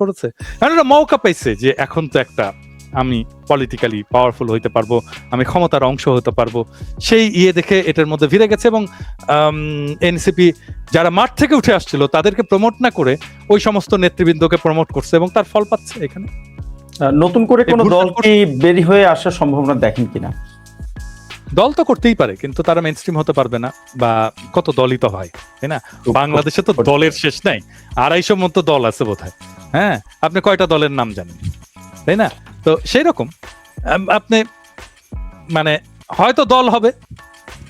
করেছে। কারণ এটা মৌকা পাইছে যে এখন তো একটা আমি পলিটিক্যালি পাওয়ারফুল হইতে পারব আমি ক্ষমতার অংশ হতে পারব। সেই ইয়ে দেখে এটার মধ্যে ভিড়ে গেছে এবং এনসিপি যারা মাঠ থেকে উঠে আসছিল তাদেরকে প্রমোট না করে ওই সমস্ত নেতৃবৃন্দকে প্রমোট করছে এবং তার ফল পাচ্ছে এখানে। নতুন করে কোনো দল কি বেরি হয়ে আসার সম্ভাবনা দেখেন কিনা? দল তো করতেই পারে কিন্তু তারা মেন স্ট্রিম হতে পারবে না বা কত দলই তো হয় তাই না? বাংলাদেশে তো দলের শেষ নাই আড়াইশো মতো দল আছে বোধহয়। হ্যাঁ আপনি কয়টা দলের নাম জানেন? তাই না? তো সেই রকম আপনি মানে হয়তো দল হবে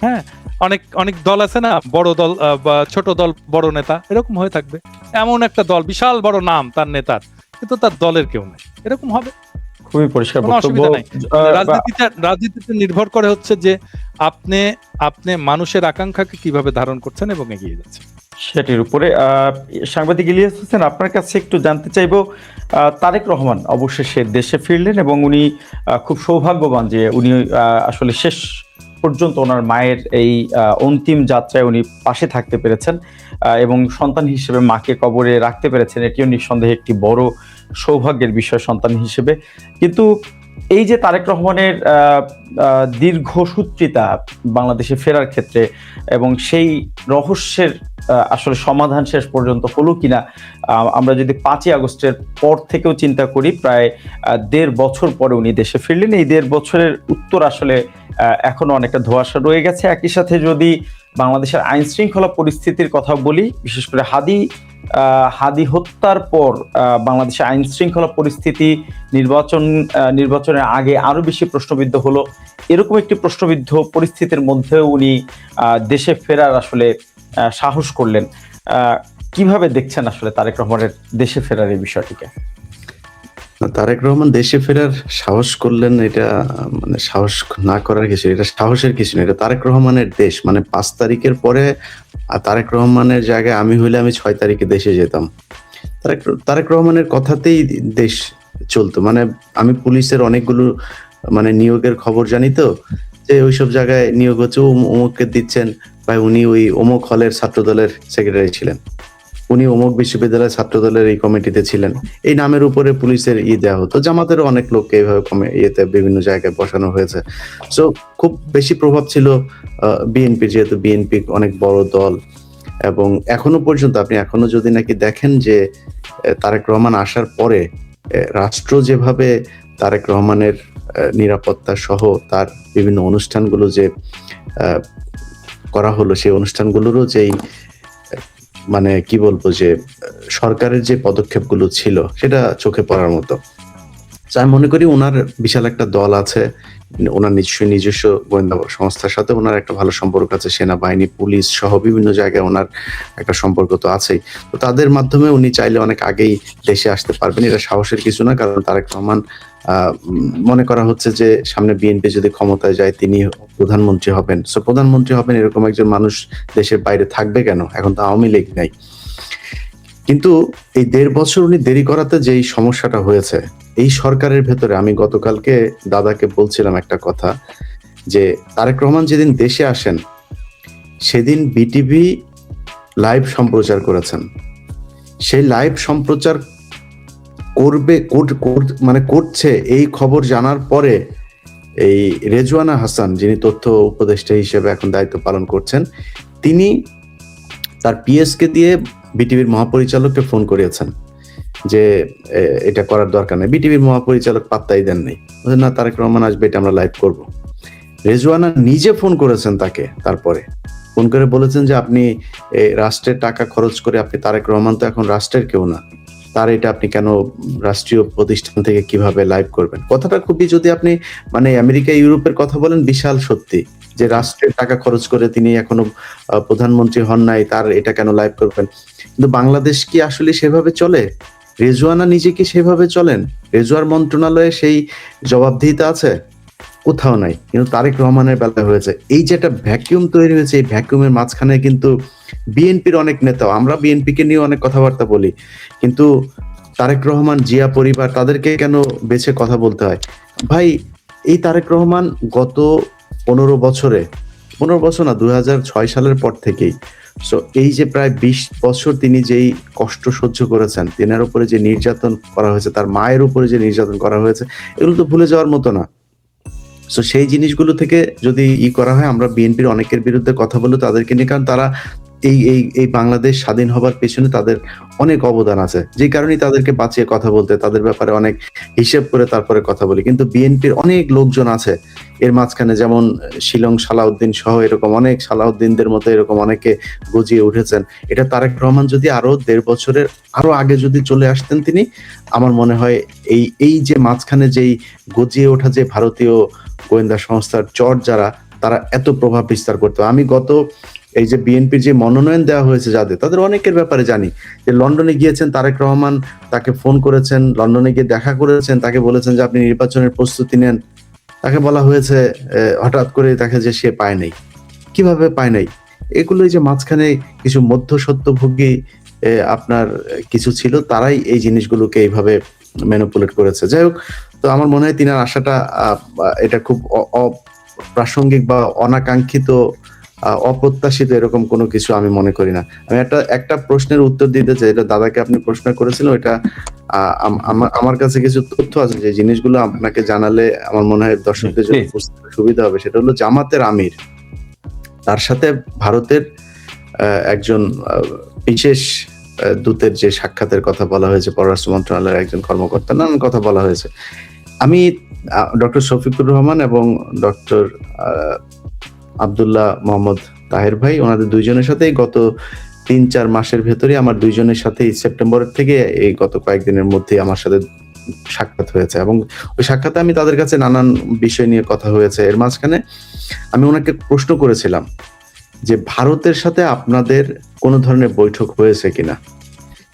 হ্যাঁ অনেক অনেক দল আছে না বড় দল বা ছোট দল বড় নেতা এরকম হয়ে থাকবে। এমন একটা দল বিশাল বড় নাম তার নেতার কিন্তু তার দলের কেউ নেই এরকম হবে। খুবই পরিষ্কার অসুবিধা নাই। রাজনীতিটা রাজনীতিতে নির্ভর করে হচ্ছে যে আপনি আপনি মানুষের আকাঙ্ক্ষাকে কীভাবে ধারণ করছেন এবং এগিয়ে যাচ্ছেন। সেটির উপরে সাংবাদিক ইলিয়াস হোসেন, আপনার কাছে একটু জানতে চাইব তারেক রহমান অবশেষে দেশে ফিরলেন এবং উনি খুব সৌভাগ্যবান যে উনি আসলে শেষ পর্যন্ত ওনার মায়ের এই অন্তিম যাত্রায় উনি পাশে থাকতে পেরেছেন এবং সন্তান হিসেবে মাকে কবরে রাখতে পেরেছেন। এটিও নিঃসন্দেহে একটি বড় সৌভাগ্যের বিষয় সন্তান হিসেবে। কিন্তু এই যে তারেক রহমানের আহ, আহ, দীর্ঘ সূত্রিতা বাংলাদেশে ফেরার ক্ষেত্রে এবং সেই রহস্যের আসলে সমাধান শেষ পর্যন্ত হলো কিনা আমরা যদি পাঁচই আগস্টের পর থেকেও চিন্তা করি প্রায় দেড় বছর পরে উনি দেশে ফিরলেন। এই দেড় বছরের উত্তর আসলে এখনও অনেকটা ধোঁয়াশা রয়ে গেছে। একই সাথে যদি বাংলাদেশের আইন শৃঙ্খলা পরিস্থিতির কথা বলি বিশেষ করে হাদি হাদি হত্যার পর আহ, বাংলাদেশের আইন শৃঙ্খলা পরিস্থিতি নির্বাচন নির্বাচনের আগে আরও বেশি প্রশ্নবিদ্ধ হলো। এরকম একটি প্রশ্নবিদ্ধ পরিস্থিতির মধ্যেও উনি দেশে ফেরার আসলে সাহস করলেন। কীভাবে দেখছেন আসলে তারেক রহমানের দেশে ফেরার এই বিষয়টিকে? তারেক রহমান দেশে ফেরার সাহস করলেন এটা মানে সাহস না করার কিছু এটা সাহসের কিছু না, এটা তারেক রহমানের দেশ মানে পাঁচ তারিখের পরে তারেক রহমানের জায়গায় আমি হইলে আমি ছয় তারিখে দেশে যেতাম। তারেক তারেক রহমানের কথাতেই দেশ চলতো মানে আমি পুলিশের অনেকগুলো মানে নিয়োগের খবর জানি তো, যে ওইসব জায়গায় নিয়োগ হচ্ছে অমু- অমুককে দিচ্ছেন বা উনি ওই অমুক হলের ছাত্র দলের সেক্রেটারি ছিলেন। উনি অমুক বিশ্ববিদ্যালয়ের ছাত্র দলের এই কমিটিতে ছিলেন। এই নামের উপরে পুলিশের ই দেওয়া হতো। জামাতেরও অনেক লোককে এইভাবে কমে ইয়েতে বিভিন্ন জায়গায় বসানো হয়েছে। সো খুব বেশি প্রভাব ছিল বিএনপি যেহেতু বিএনপি অনেক বড় দল। এবং এখনও পর্যন্ত আপনি এখনও যদি নাকি দেখেন যে তারেক রহমান আসার পরে রাষ্ট্র যেভাবে তারেক রহমানের নিরাপত্তা সহ তার বিভিন্ন অনুষ্ঠানগুলো যে করা হলো, সেই অনুষ্ঠানগুলোরও যেই মানে কি বলব যে, সরকারের যে পদক্ষেপগুলো ছিল, সেটা চোখে পড়ার মতো। আমি মনে করি ওনার বিশাল একটা দল আছে ওনার নিশ্চয়ই নিজস্ব গোয়েন্দা সংস্থার সাথে ওনার একটা ভালো সম্পর্ক আছে, সেনাবাহিনী, পুলিশ সহ বিভিন্ন জায়গায় ওনার একটা সম্পর্ক তো আছেই। তো তাদের মাধ্যমে উনি চাইলে অনেক আগেই দেশে আসতে পারবেন। এটা সাহসের কিছু না, কারণ তারেক রহমান মনে করা হচ্ছে যে সামনে বিএনপি যদি ক্ষমতায় যায়, তিনি প্রধানমন্ত্রী হবেন। সো প্রধানমন্ত্রী হবেন এরকম একজন মানুষ দেশের বাইরে থাকবে কেন? এখন তো আওয়ামী লীগ নাই। কিন্তু এই দেড় বছর উনি দেরি করাতে যেই সমস্যাটা হয়েছে এই সরকারের ভেতরে আমি গতকালকে দাদাকে বলছিলাম একটা কথা যে তারেক রহমান যেদিন দেশে আসেন, সেদিন বিটিভি লাইভ সম্প্রচার করেছেন। সেই লাইভ সম্প্রচার করবে কর- কর- মানে করছে এই খবর জানার পরে এই রেজওয়ানা হাসান, যিনি তথ্য উপদেষ্টা হিসেবে এখন দায়িত্ব পালন করছেন, তিনি তার পিএসকে দিয়ে বিটিভির মহাপরিচালককে ফোন করিয়েছেন। যে এটা করার দরকার নেই। বিটিভির মহাপরিচালক পাত্তাই দেন নাই। না, তারেক রহমান আসবে, এটা আমরা লাইভ করব। রেজওয়ানা নিজে ফোন করেছেন তাকে তারপরে। ফোন করে বলেছেন যে, আপনি রাষ্ট্রের টাকা খরচ করে আপনি তারেক রহমান তো এখন রাষ্ট্রের কেউ না। তার এটা আপনি কেন রাষ্ট্রীয় প্রতিষ্ঠান থেকে কীভাবে লাইভ করবেন? কথাটা খুবই যদি আপনি মানে আমেরিকা, ইউরোপের কথা বলেন, বিশাল সত্যি। যে, রাষ্ট্রের টাকা খরচ করে তিনি এখনও প্রধানমন্ত্রী হন নাই, তার এটা কেন লাইভ করবেন? কিন্তু বাংলাদেশ কি আসলে সেভাবে চলে? রেজওয়ানা নিজে কি সেভাবে চলেন? রেজুয়ার মন্ত্রণালয়ে সেই জবাবদিহিতা আছে? কোথাও নাই, কিন্তু তারেক রহমানের বেলা হয়েছে। এই যে একটা ভ্যাকিউম তৈরি হয়েছে, এই ভ্যাকিউমের মাঝখানে কিন্তু বিএনপির অনেক নেতা আমরা বিএনপিকে নিয়ে অনেক কথাবার্তা বলি, কিন্তু তারেক রহমান, জিয়া পরিবার, তাদেরকে কেন বেছে কথা বলতে হয়? ভাই, এই তারেক রহমান গত পনেরো বছরে, পনেরো বছর না, দুই হাজার ছয় সালের পর থেকেই সো এই যে প্রায় বিশ বছর তিনি যেই কষ্ট সহ্য করেছেন, তিনার উপরে যে নির্যাতন করা হয়েছে, তার মায়ের উপরে যে নির্যাতন করা হয়েছে, এগুলো তো ভুলে যাওয়ার মতো না। সো সেই জিনিসগুলো থেকে যদি ই করা হয়, আমরা বিএনপির অনেকের বিরুদ্ধে কথা বলে তাদেরকে নিয়ে, কারণ তারা এই এই এই বাংলাদেশ স্বাধীন হবার পেছনে তাদের অনেক অবদান আছে। যে কারণেই তাদেরকে বাঁচিয়ে কথা বলতে, তাদের ব্যাপারে অনেক হিসেব করে তারপরে কথা বলি। কিন্তু বিএনপির অনেক লোকজন আছে। এর মাঝখানে যেমন শিলং সালাউদ্দিন সহ এরকম অনেক সালাউদ্দিনদের মতো এরকম অনেকে গজিয়ে উঠেছেন। এটা তারেক রহমান যদি আরও দেড় বছরের আরও আগে যদি চলে আসতেন তিনি, আমার মনে হয় এই এই যে মাঝখানে যেই গজিয়ে ওঠা যে ভারতীয় গোয়েন্দা সংস্থার চর যারা, তারা এত প্রভাব বিস্তার করতো। আমি গত এই যে বিএনপির যে মনোনয়ন দেওয়া হয়েছে যাদের, তাদের অনেকের ব্যাপারে জানি। যে লন্ডনে গিয়েছেন তারেক রহমান, তাকে ফোন করেছেন, লন্ডনে গিয়ে দেখা করেছেন, তাকে বলেছেন যে আপনি নির্বাচনের প্রস্তুতি নেন। তাকে বলা হয়েছে হঠাৎ করে তাকে যে সে পায় নাই। কীভাবে পায় নাই? এগুলো যে মাঝখানে কিছু মধ্য সত্যভোগী আপনার কিছু ছিল, তারাই এই জিনিসগুলোকে এইভাবে ম্যানিপুলেট করেছে। যাই হোক, তো আমার মনে হয় তিনার আশাটা এটা খুব অপ্রাসঙ্গিক বা অনাকাঙ্ক্ষিত অপ্রত্যাশিত এরকম কোনো কিছু আমি মনে করি না। আমি একটা একটা প্রশ্নের উত্তর দিতে চাই এটা দাদাকে আপনি প্রশ্ন করেছিলেন আম- আমার কাছে কিছু তথ্য আছে যে জিনিসগুলো আপনাকে জানালে আমার মনে হয় দর্শকদের জন্য সুবিধা হবে। সেটা হলো জামাতের আমির। তার সাথে ভারতের একজন বিশেষ দূতের যে সাক্ষাতের কথা বলা হয়েছে পররাষ্ট্র মন্ত্রণালয়ের একজন কর্মকর্তা নানান কথা বলা হয়েছে। আমি ডক্টর শফিকুর রহমান এবং ডক্টর আবদুল্লাহ মোহাম্মদ তাহের ভাই, ওনাদের দুইজনের সাথেই গত তিন, চার মাসের ভেতরে আমার দুইজনের সাথেই সেপ্টেম্বরের থেকে এই গত কয়েকদিনের মধ্যে আমার সাথে সাক্ষাৎ হয়েছে এবং ওই সাক্ষাতে আমি তাদের কাছে নানান বিষয় নিয়ে কথা হয়েছে। এর মাঝখানে আমি ওনাকে প্রশ্ন করেছিলাম যে, ভারতের সাথে আপনাদের কোনো ধরনের বৈঠক হয়েছে কিনা?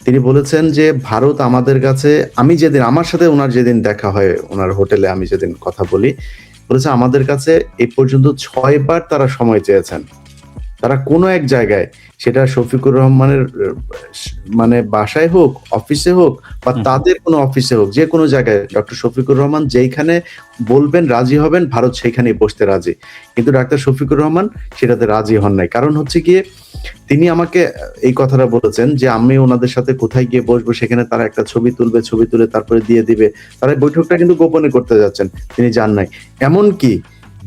তিনি বলেছেন যে, ভারত আমাদের কাছে, আমি যেদিন, আমার সাথে ওনার যেদিন দেখা হয়, ওনার হোটেলে আমি যেদিন কথা বলি বলেছে আমাদের কাছে এই পর্যন্ত ছয়বার তারা সময় চেয়েছেন। তারা কোনো এক জায়গায় সেটা শফিকুর রহমানের মানে বাসায় হোক অফিসে হোক বা তাদের কোনো অফিসে হোক যে কোনো জায়গায় ডক্টর শফিকুর রহমান যেইখানে বলবেন রাজি হবেন ভারত সেইখানেই বসতে রাজি। কিন্তু ডাক্তার শফিকুর রহমান সেটাতে রাজি হন নাই। কারণ হচ্ছে গিয়ে তিনি আমাকে এই কথাটা বলেছেন যে আমি ওনাদের সাথে কোথায় গিয়ে বসবো সেখানে তারা একটা ছবি তুলবে ছবি তুলে তারপরে দিয়ে দিবে। তারা বৈঠকটা কিন্তু গোপনে করতে যাচ্ছেন তিনি জান নাই। এমনকি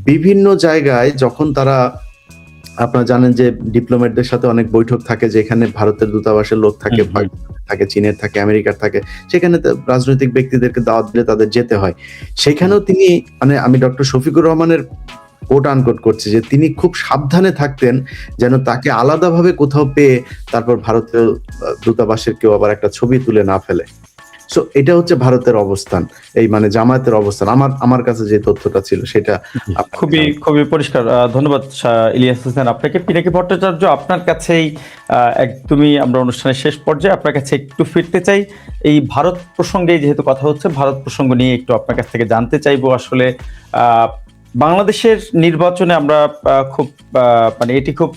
বিভিন্ন জায়গায় যখন তারা আপনারা জানেন যে ডিপ্লোমেটদের সাথে অনেক বৈঠক থাকে যেখানে ভারতের দূতাবাসের লোক থাকে থাকে চীনের থাকে আমেরিকার থাকে সেখানে তো রাজনৈতিক ব্যক্তিদেরকে দাওয়াত দিলে তাদের যেতে হয়। সেখানেও তিনি মানে আমি ডক্টর শফিকুর রহমানের কোট আনকোট করছে যে তিনি খুব সাবধানে থাকতেন যেন তাকে আলাদাভাবে কোথাও পেয়ে তারপর ভারতীয় দূতাবাসের কেউ আবার একটা ছবি তুলে না ফেলে। সো এটা হচ্ছে ভারতের অবস্থান এই মানে জামায়াতের অবস্থান। আমার আমার কাছে যে তথ্যটা ছিল সেটা খুবই খুবই পরিষ্কার। ধন্যবাদ ইলিয়াস হোসেন। আপনাকে পিনাকি ভট্টাচার্য আপনার কাছেই আহ, একদমই আমরা অনুষ্ঠানের শেষ পর্যায়ে আপনার কাছে একটু ফিরতে চাই। এই ভারত প্রসঙ্গে যেহেতু কথা হচ্ছে ভারত প্রসঙ্গ নিয়ে একটু আপনার কাছ থেকে জানতে চাইব। আসলে আহ, বাংলাদেশের নির্বাচনে আমরা খুব মানে এটি খুব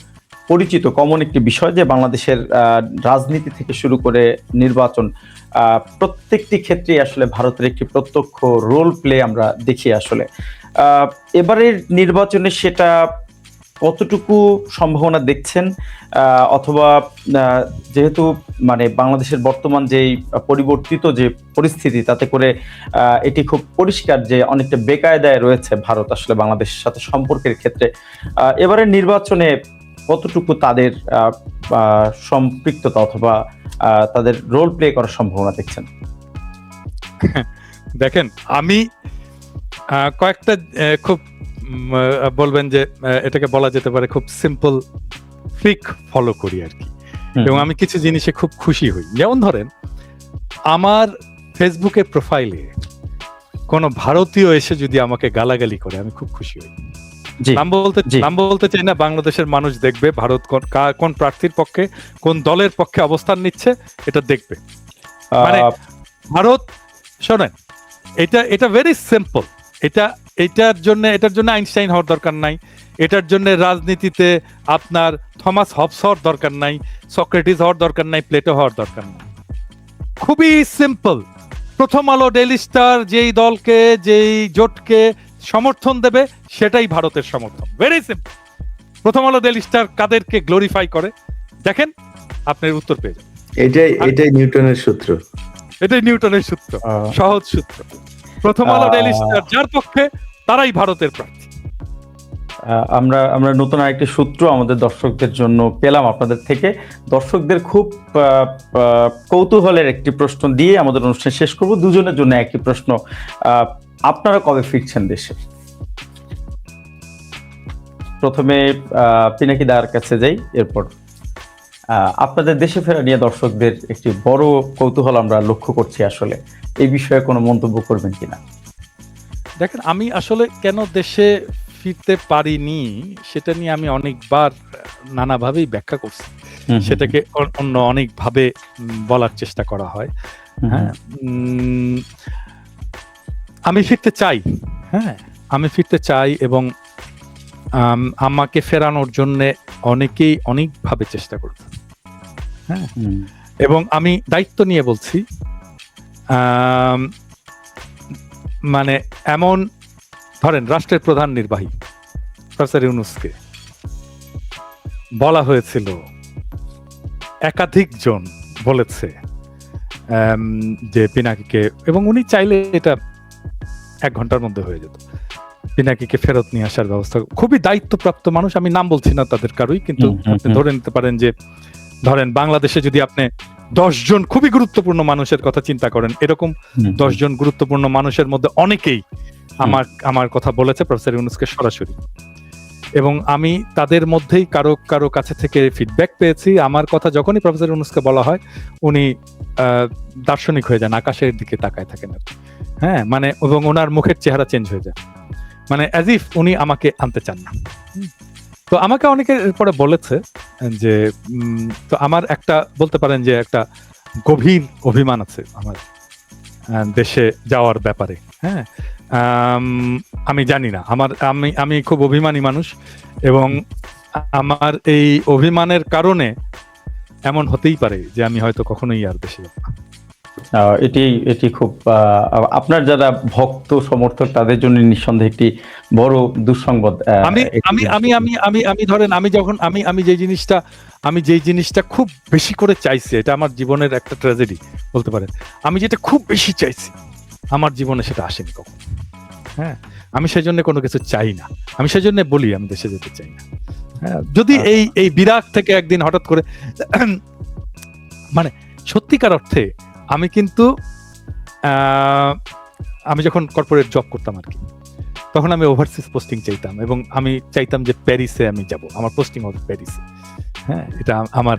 পরিচিত কমন একটি বিষয় যে বাংলাদেশের রাজনীতি থেকে শুরু করে নির্বাচন প্রত্যেকটি ক্ষেত্রে আসলে ভারতের একটি প্রত্যক্ষ রোল প্লে আমরা দেখি আসলে। এবারের নির্বাচনে সেটা কতটুকু সম্ভাবনা দেখছেন অথবা যেহেতু মানে বাংলাদেশের বর্তমান যেই পরিবর্তিত যে পরিস্থিতি, তাতে করে এটি খুব পরিষ্কার যে অনেকটা বেকায়দায় রয়েছে ভারত আসলে বাংলাদেশের সাথে সম্পর্কের ক্ষেত্রে। এবারের নির্বাচনে কতটুকু তাদের সম্পৃক্ততা অথবা তাদের রোল প্লে করার সম্ভাবনা দেখছেন? দেখেন, আমি কয়েকটা খুব বলবেন যে এটাকে বলা যেতে পারে খুব সিম্পল ফ্রিক ফলো করি আর কি। এবং আমি কিছু জিনিসে খুব খুশি হই। যেমন ধরেন আমার ফেসবুকের প্রোফাইলে কোনো ভারতীয় এসে যদি আমাকে গালাগালি করে আমি খুব খুশি হই। নাম বলতে নাম বলতে চাই না বাংলাদেশের মানুষ দেখবে ভারত কোন- কোন প্রার্থীর পক্ষে কোন দলের পক্ষে অবস্থান নিচ্ছে এটা দেখবে। মানে- ভারত শোনেন এটা এটা ভেরি সিম্পল এটা এটার জন্য এটার জন্য আইনস্টাইন হওয়ার দরকার নাই। এটার জন্য রাজনীতিতে আপনার থমাস হবস হওয়ার দরকার নাই সক্রেটিস হওয়ার দরকার নাই প্লেটো হওয়ার দরকার নাই। খুবই সিম্পল। প্রথম আলো ডেইলি স্টার যেই দলকে যেই জোটকে সমর্থন দেবে সেটাই ভারতের সমর্থন। ভেরি সিম্পল প্রথম আলো ডেইলি স্টার কাদেরকে গ্লোরিফাই করে? দেখেন আপনার উত্তর পেয়ে যাবেন। এটাই এটাই নিউটনের সূত্র। এটাই নিউটনের সূত্র। সহজ সূত্র। প্রথম আলো ডেইলি স্টার যার পক্ষে তারাই ভারতের প্রার্থী। আমরা আমরা নতুন আরেকটি সূত্র আমাদের দর্শকদের জন্য পেলাম আপনাদের থেকে। দর্শকদের খুব কৌতূহলের একটি প্রশ্ন দিয়ে আমাদের অনুষ্ঠান শেষ করব। দুজনের জন্য একই প্রশ্ন আহ, আপনারা কবে ফিরছেন দেশে? প্রথমে আহ, পিনাকি দার কাছে যাই এরপর আপনাদের দেশে ফেরা নিয়ে দর্শকদের একটি বড় কৌতূহল আমরা লক্ষ্য করছি আসলে। এই বিষয়ে কোনো মন্তব্য করবেন কিনা? দেখেন আমি আসলে কেন দেশে ফিরতে পারিনি সেটা নিয়ে আমি অনেকবার নানাভাবেই ব্যাখ্যা করছি। সেটাকে অন্য অনেকভাবে বলার চেষ্টা করা হয়। হ্যাঁ আমি ফিরতে চাই। হ্যাঁ আমি ফিরতে চাই এবং আম, আমাকে ফেরানোর জন্য অনেকেই অনেকভাবে চেষ্টা করছে এবং আমি দায়িত্ব নিয়ে বলছি মানে এমন ধরেন রাষ্ট্রের প্রধান নির্বাহী প্রফেসর ইউনুসকে বলা হয়েছিল একাধিক জন বলেছে যে পিনাকিকে এবং উনি চাইলে এটা এক ঘণ্টার মধ্যে হয়ে যেত। পিনাকিকে ফেরত নিয়ে আসার ব্যবস্থা খুবই দায়িত্বপ্রাপ্ত মানুষ আমি নাম বলছি না তাদের কারোই কিন্তু আপনি ধরে নিতে পারেন যে ধরেন বাংলাদেশে যদি আপনি দশ জন খুবই গুরুত্বপূর্ণ মানুষের কথা চিন্তা করেন এরকম হুম, দশ জন গুরুত্বপূর্ণ মানুষের মধ্যে অনেকেই আমার আমার কথা বলেছে প্রফেসর ইউনুসকে সরাসরি। এবং আমি তাদের মধ্যেই কারও কারও কাছে থেকে ফিডব্যাক পেয়েছি। আমার কথা যখনই প্রফেসর ইউনুসকে বলা হয় উনি আহ, দার্শনিক হয়ে যান আকাশের দিকে তাকায় থাকেন আর হ্যাঁ মানে এবং ওনার মুখের চেহারা চেঞ্জ হয়ে যায়। মানে অ্যাজ ইফ উনি আমাকে আনতে চান না। তো আমাকে অনেকে পরে বলেছে যে তো আমার একটা বলতে পারেন যে একটা গভীর অভিমান আছে আমার দেশে যাওয়ার ব্যাপারে হ্যাঁ আমি জানি না আমার, আমি আমি খুব অভিমানী মানুষ এবং আমার এই অভিমানের কারণে এমন হতেই পারে যে আমি হয়তো কখনোই আর দেশে যাব না। এটি এটি খুব আপনার যারা ভক্ত সমর্থক তাদের জন্য নিঃসন্দেহে একটি বড় দুঃসংবাদ আমি আমি আমি আমি আমি আমি ধরেন আমি যখন আমি আমি যে জিনিসটা আমি যেই জিনিসটা খুব বেশি করে চাইছি এটা আমার জীবনের একটা ট্র্যাজেডি বলতে পারেন। আমি যেটা খুব বেশি চাইছি আমার জীবনে সেটা আসেনি কখন। হ্যাঁ? আমি সেই জন্য কোনো কিছু চাই না। আমি সেই জন্য বলি আমি দেশে যেতে চাই না। হ্যাঁ? যদি এই এই বিরাট থেকে একদিন হঠাৎ করে মানে সত্যিকার অর্থে আমি কিন্তু আমি যখন কর্পোরেট জব করতাম আর কি, তখন আমি ওভারসিজ পোস্টিং চাইতাম এবং আমি চাইতাম যে প্যারিসে আমি যাব, আমার পোস্টিং হবে প্যারিসে হ্যাঁ এটা আমার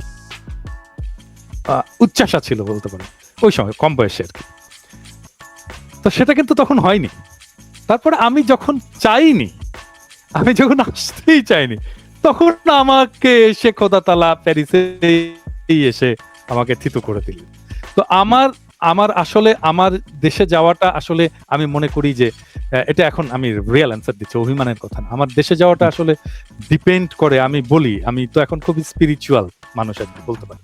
উচ্চাসা ছিল বলতে পারেন, ওই সময় কম বয়সে আর কি। তো সেটা কিন্তু তখন হয়নি। তারপরে আমি যখন চাইনি, আমি যখন আসতেই চাইনি, তখন আমাকে এসে খোদা তালা প্যারিসে এসে আমাকে থিতু করে দিল তো আমার আমার আসলে আমার দেশে যাওয়াটা আসলে আমি মনে করি যে এটা এখন আমি রিয়েল অ্যান্সার দিচ্ছি অভিমানের কথা না। আমার দেশে যাওয়াটা আসলে ডিপেন্ড করে আমি বলি আমি তো এখন খুবই স্পিরিচুয়াল মানুষ আর বলতে পারি।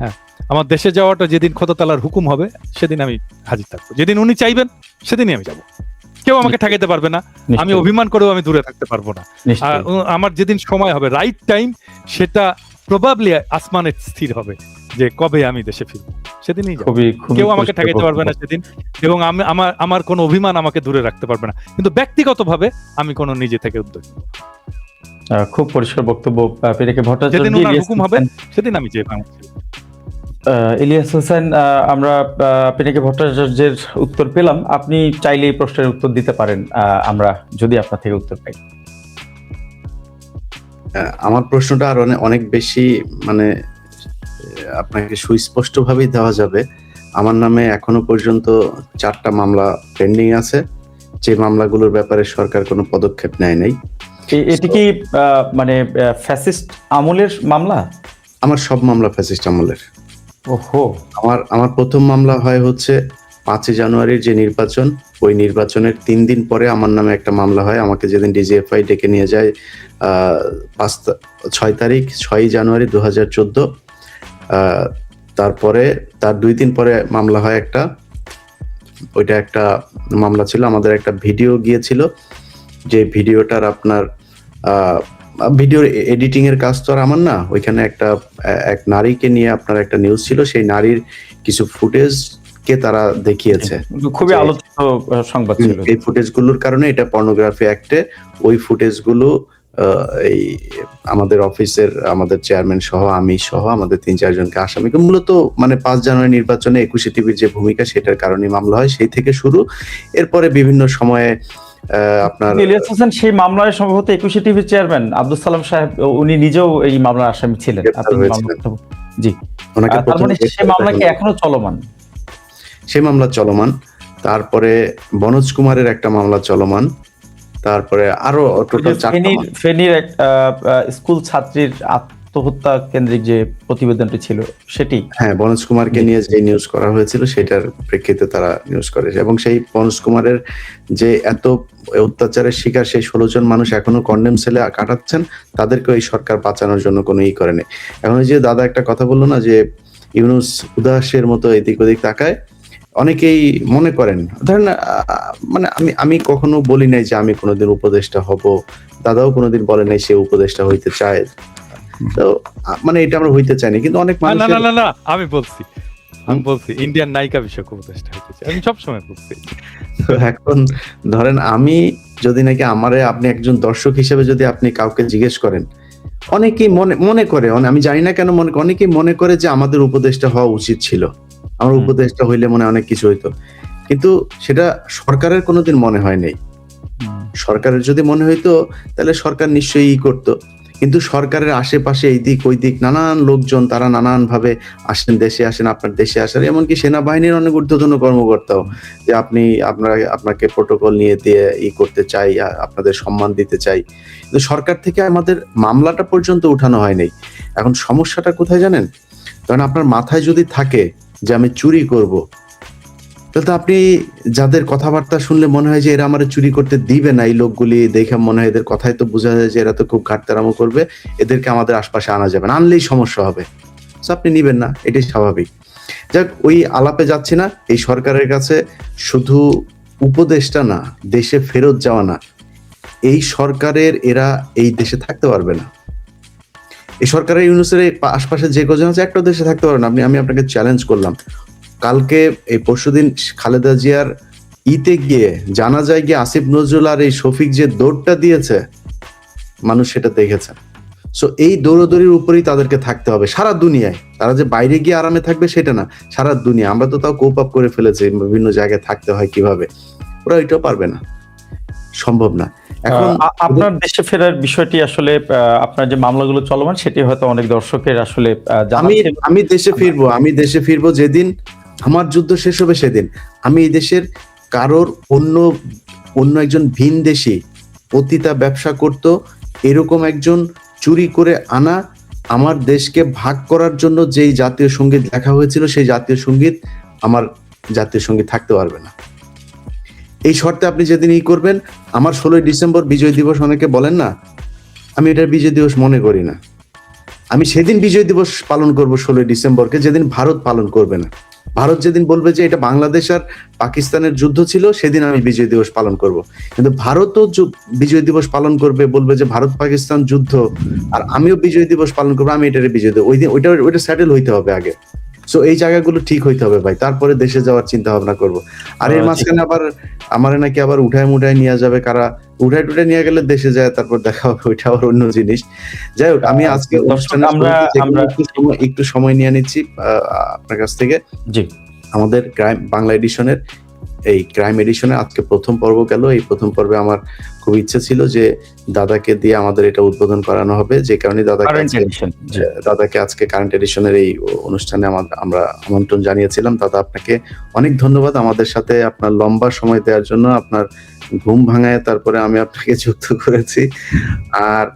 হ্যাঁ আমার দেশে যাওয়াটা যেদিন খোদাতালার হুকুম হবে সেদিন আমি হাজির থাকব। যেদিন উনি চাইবেন সেদিনই আমি যাব। কেউ আমাকে ঠেকাইতে পারবে না আমি অভিমান করেও আমি দূরে থাকতে পারব না। আমার যেদিন সময় হবে রাইট টাইম সেটা প্রবাবলি আসমানের স্থির হবে। যে কবে আমি দেশে ফিরবো? সেদিনই খুবই খুবই কেউ আমাকে ঠেকাইতে পারবে না সেদিন এবং আমি আমার আমার কোনো অভিমান আমাকে দূরে রাখতে পারবে না। কিন্তু ব্যক্তিগতভাবে আমি কোনো নিজে থেকে উদ্যোগ। আহ, খুব পরিষ্কার বক্তব্য পেরেকে ভট্টাচার্য যেদিন ওনার হুকুম হবে হোসেন, সেদিন আমি যে আহ, ইলিয়াস হোসেন আমরা আহ, পেরেকে ভট্টাচার্যের উত্তর পেলাম। আপনি চাইলে এই প্রশ্নের উত্তর দিতে পারেন। আহ, আমরা যদি আপনার থেকে উত্তর পাই। আমার প্রশ্নটা আর অনেক বেশি মানে আপনাকে সুস্পষ্ট ভাবেই দেওয়া যাবে। আমার নামে এখনও পর্যন্ত চারটা মামলা পেন্ডিং আছে। যে মামলাগুলোর ব্যাপারে সরকার কোনো পদক্ষেপ নেয় নাই। এটি কি মানে ফ্যাসিস্ট আমলের মামলা? আমার সব মামলা ফ্যাসিস্ট আমলের। ওহো। আমার আমার প্রথম মামলা হয় হচ্ছে পাঁচই জানুয়ারির যে নির্বাচন ওই নির্বাচনের তিন দিন পরে আমার নামে একটা মামলা হয়। আমাকে যেদিন ডিজিএফআই ডেকে নিয়ে যায় পাঁচ ছয় তারিখ ছয়ই জানুয়ারি দু হাজার চোদ্দ। তারপরে তার দুই দিন পরে মামলা হয় একটা। ওইটা একটা মামলা ছিল আমাদের একটা ভিডিও গিয়েছিল। যে ভিডিওটার আপনার আহ, ভিডিও এডিটিং এর কাজ তো আর আমার না। ওইখানে একটা এক নারীকে নিয়ে আপনার একটা নিউজ ছিল সেই নারীর কিছু ফুটেজ কে তারা দেখিয়েছে। খুবই আলোচিত সংবাদ ছিল। এই ফুটেজগুলোর কারণে এটা পর্নোগ্রাফি অ্যাক্টে ওই ফুটেজগুলো আহ, এই আমাদের অফিসের আমাদের চেয়ারম্যান সহ আমি সহ আমাদের তিন চারজনকে আসামি মূলত মানে পাঁচ জানুয়ারি নির্বাচনে একুশে টিভির যে ভূমিকা সেটার কারণে মামলা হয় সেই থেকে শুরু। এরপরে বিভিন্ন সময়ে আপনার ইলিয়াস হোসেন সেই মামলায় সম্ভবত একুশে টিভির চেয়ারম্যান আব্দুল সালাম সাহেব উনি নিজেও এই মামলার আসামি ছিলেন। জি। মানে সেই মামলা কি এখনও চলমান? সেই মামলা চলমান। তারপরে বনোজ কুমারের একটা মামলা চলমান। তারপরে আরও টোটাল ফেনীর এক স্কুল ছাত্রীর আত্মহত্যা কেন্দ্রিক যে প্রতিবেদনটি ছিল সেটি? হ্যাঁ বনোজ কুমারকে নিয়ে যে নিউজ করা হয়েছিল সেটার প্রেক্ষিতে তারা নিউজ করে। এবং সেই বনোজ কুমারের যে এত অত্যাচারের শিকার সেই ষোলো জন মানুষ এখনও কন্ডেম সেলে কাটাচ্ছেন তাদেরকে এই সরকার বাঁচানোর জন্য কোনো ই করেনি। এখন যে দাদা একটা কথা বলল না যে ইউনুস উদাসের মতো এদিক ওদিক তাকায় অনেকেই মনে করেন ধরেন মানে আমি আমি কখনো বলি নাই যে আমি কোনোদিন উপদেষ্টা হব। দাদাও কোনোদিন বলে নাই সে উপদেষ্টা হইতে চায়। তো মানে এটা আমরা হইতে চাইনি। কিন্তু অনেক মানুষ না না না আমি বলছি। আমি বলছি ইন্ডিয়ান নায়িকা বিষয়ক উপদেষ্টা হইতেছে আমি সবসময় বলছি। তো এখন ধরেন আমি যদি নাকি আমারে আপনি একজন দর্শক হিসেবে যদি আপনি কাউকে জিজ্ঞেস করেন অনেকেই মনে মনে করে আমি জানি না কেন মনে অনেকেই মনে করে যে আমাদের উপদেশটা হওয়া উচিত ছিল। আমার। উপদেশটা হইলে মনে অনেক কিছু হইতো। কিন্তু সেটা সরকারের কোনোদিন মনে হয় নাই। সরকারের যদি মনে হইতো তাহলে সরকার নিশ্চয়ই করতো। কিন্তু সরকারের আশেপাশে এই দিক ওই দিক নানান লোকজন তারা নানান ভাবে আসেন দেশে আসেন আপনার দেশে আসেন। এমনকি সেনাবাহিনীর অনেক ঊর্ধ্বতন কর্মকর্তাও যে আপনি আপনারা আপনাকে প্রোটোকল নিয়ে দিয়ে ই করতে চাই আপনাদের সম্মান দিতে চাই। কিন্তু সরকার থেকে আমাদের মামলাটা পর্যন্ত উঠানো হয়নি। এখন সমস্যাটা কোথায় জানেন? কারণ আপনার মাথায় যদি থাকে যে আমি চুরি করব। তো আপনি যাদের কথাবার্তা শুনলে মনে হয় যে এরা আমার চুরি করতে দিবে না, এই লোকগুলি দেখে মনে হয় এদের কথাই তো বোঝা যায় যে এরা তো খুব ঘাটতারামো করবে, এদেরকে আমাদের আশপাশে আনা যাবে না, আনলেই সমস্যা হবে। So, আপনি নিবেন না, এটাই স্বাভাবিক। যাক, ওই আলাপে যাচ্ছি না, এই সরকারের কাছে শুধু উপদেশটা না, দেশে ফেরত যাওয়া না, এই সরকারের এরা এই দেশে থাকতে পারবে না। এই সরকারের ইউনুসের এই আশপাশে যে কজন আছে, একটা দেশে থাকতে পারবে না। আপনি আমি আপনাকে চ্যালেঞ্জ করলাম। কালকে এই পরশুদিন খালেদা জিয়ার ইতে গিয়ে জানা যায় গিয়ে আসিফ নজরুল আর এই শফিক যে দৌড়টা দিয়েছে, মানুষ সেটা দেখেছে। সো এই দৌড়দৌড়ির উপরেই তাদেরকে থাকতে হবে। সারা দুনিয়ায়। তারা যে বাইরে গিয়ে আরামে থাকবে, সেটা না। সারা দুনিয়া আমরা তো তাও কোপ আপ করে ফেলেছি, বিভিন্ন জায়গায় থাকতে হয় কীভাবে। ওরা এটাও পারবে না। সম্ভব না। এখন আপনার দেশে ফেরার বিষয়টি আসলে আপনার যে মামলাগুলো চলমান সেটি হয়তো অনেক দর্শকের আসলে আমি আমি দেশে ফিরবো আমি দেশে ফিরবো যেদিন আমার যুদ্ধ শেষ হবে সেদিন। আমি এই দেশের কারোর অন্য অন্য একজন ভিন দেশি পতিতা ব্যবসা করত এরকম একজন চুরি করে আনা আমার দেশকে ভাগ করার জন্য যেই জাতীয় সংগীত লেখা হয়েছিল সেই জাতীয় সংগীত আমার জাতীয় সংগীত থাকতে পারবে না। এই শর্তে আপনি যেদিন ই করবেন, আমার ষোলোই ডিসেম্বর বিজয় দিবস অনেকে বলেন না, আমি এটার বিজয় দিবস মনে করি না। আমি সেদিন বিজয় দিবস পালন করব ষোলোই ডিসেম্বরকে, যেদিন ভারত পালন করবে না। ভারত যেদিন বলবে যে এটা বাংলাদেশ আর পাকিস্তানের যুদ্ধ ছিল, সেদিন আমি বিজয় দিবস পালন করব। কিন্তু ভারতও বিজয় দিবস পালন করবে, বলবে যে ভারত পাকিস্তান যুদ্ধ, আর আমিও বিজয় দিবস পালন করব, আমি এটারে বিজয় দিবস ওই দিন, ওইটা ওইটা স্যাটেল হইতে হবে আগে। সো এই জায়গাগুলো ঠিক হইতে হবে ভাই। তারপরে দেশে যাওয়ার চিন্তা ভাবনা করব। আর এর মাঝখানে আবার আমার নাকি আবার উঠায় মুঠায় নিয়ে যাবে কারা? উঠায় টুটে নিয়ে গেলে দেশে যায় তারপর দেখা হবে ওইটা আবার অন্য জিনিস। যাই হোক আমি আজকে অনুষ্ঠানে আমরা- একটু সময় নিয়ে নিচ্ছি আহ, আপনার কাছ থেকে জি। আমাদের ক্রাইম বাংলা এডিশনের এই ক্রাইম এডিশনে আজকে প্রথম পর্ব গেল। এই প্রথম পর্বে আমার খুব ইচ্ছে ছিল যে দাদাকে দিয়ে আমাদের এটা উদ্বোধন করানো হবে। যে কারণে দাদাকে আজকে- দাদাকে আজকে কারেন্ট এডিশনের এই অনুষ্ঠানে আমরা আমন্ত্রণ জানিয়েছিলাম। দাদা আপনাকে অনেক ধন্যবাদ আমাদের সাথে আপনার লম্বা সময় দেওয়ার জন্য। আপনার ঘুম ভাঙায় তারপরে আমি আপনাকে যুক্ত করেছি। আর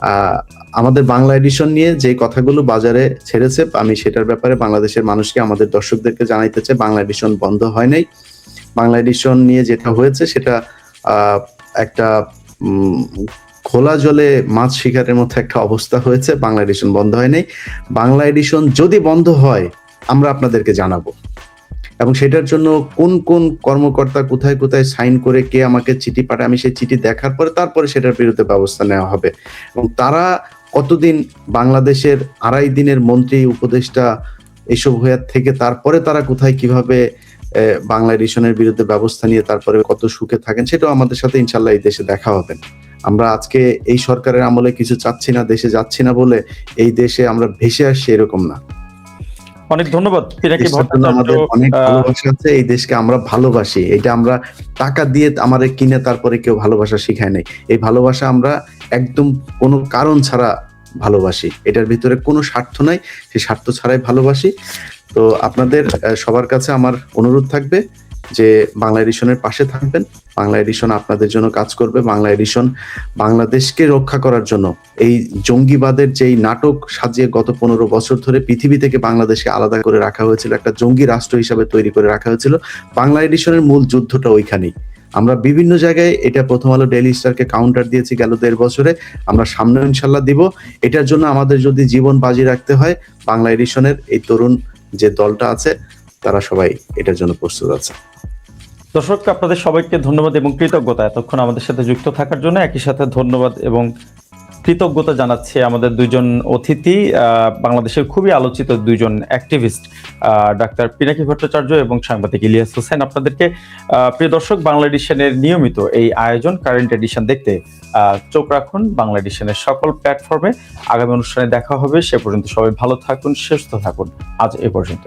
আহ, আমাদের বাংলা এডিশন নিয়ে যে কথাগুলো বাজারে ছেড়েছে আমি সেটার ব্যাপারে বাংলাদেশের মানুষকে আমাদের দর্শকদেরকে জানাইতে চাই। বাংলা এডিশন বন্ধ হয় নাই। বাংলা এডিশন নিয়ে যেটা হয়েছে সেটা একটা খোলা জলে মাছ শিকারের মতো একটা অবস্থা হয়েছে বাংলা এডিশন বন্ধ হয় নাই। বাংলা এডিশন যদি বন্ধ হয়, আমরা আপনাদেরকে জানাব। এবং সেটার জন্য কোন কোন কর্মকর্তা কোথায় কোথায় সাইন করে কে আমাকে চিঠি পাঠায়, আমি সেই চিঠি দেখার পরে তারপরে সেটার বিরুদ্ধে ব্যবস্থা নেওয়া হবে। এবং তারা কতদিন বাংলাদেশের আড়াই দিনের মন্ত্রী, উপদেষ্টা এইসব হয়ে থেকে তারপরে তারা কোথায়, কীভাবে বাংলা এডিশনের বিরুদ্ধে ব্যবস্থা নিয়ে তারপরে কত সুখে থাকেন সেটাও আমাদের সাথে ইনশাল্লাহ এই দেশে দেখা হবে। আমরা আজকে এই সরকারের আমলে কিছু চাচ্ছি না দেশে যাচ্ছি না বলে এই দেশে আমরা ভেসে আসছি এরকম না। অনেক ধন্যবাদ পিনাকি আমাদের অনেক ভালোবাসা আছে এই দেশকে আমরা ভালোবাসি। এটা আমরা টাকা দিয়ে আমাদের কিনে তারপরে কেউ ভালোবাসা শিখায় নাই। এই ভালোবাসা আমরা একদম কোনো কারণ ছাড়া ভালোবাসি। এটার ভিতরে কোনো স্বার্থ নাই সেই স্বার্থ ছাড়াই ভালোবাসি। তো আপনাদের সবার কাছে আমার অনুরোধ থাকবে যে বাংলা এডিশনের পাশে থাকবেন। বাংলা এডিশন আপনাদের জন্য কাজ করবে। বাংলা এডিশন বাংলাদেশকে রক্ষা করার জন্য এই জঙ্গিবাদের যেই নাটক সাজিয়ে গত পনেরো বছর ধরে পৃথিবী থেকে বাংলাদেশকে আলাদা করে রাখা হয়েছিল, একটা জঙ্গি রাষ্ট্র হিসাবে তৈরি করে রাখা হয়েছিল, বাংলা এডিশনের মূল যুদ্ধটা ওইখানেই। আমরা বিভিন্ন জায়গায় এটা প্রথম আলো ডেলি স্টারকে কাউন্টার দিয়েছি গেল দেড় বছরে। আমরা সামনে ইনশাল্লাহ দিব। এটার জন্য আমাদের যদি জীবন বাজি রাখতে হয়, বাংলা এডিশনের এই তরুণ যে দলটা আছে, তারা সবাই এটার জন্য প্রস্তুত আছে। দর্শক, আপনাদের সবাইকে ধন্যবাদ এবং কৃতজ্ঞতা এতক্ষণ আমাদের সাথে যুক্ত থাকার জন্য। একই সাথে ধন্যবাদ এবং কৃতজ্ঞতা জানাচ্ছি আমাদের দুইজন অতিথি বাংলাদেশের খুবই আলোচিত দুইজন অ্যাক্টিভিস্ট ডাক্তার পিনাকি ভট্টাচার্য এবং সাংবাদিক ইলিয়াস হোসেন। আপনাদেরকে প্রিয় দর্শক, বাংলা এডিশনের নিয়মিত এই আয়োজন কারেন্ট এডিশন দেখতে চোখ রাখুন। বাংলা এডিশনের সকল প্ল্যাটফর্মে আগামী অনুষ্ঠানে দেখা হবে। সে পর্যন্ত সবাই ভালো থাকুন, সুস্থ থাকুন। আজ এ পর্যন্ত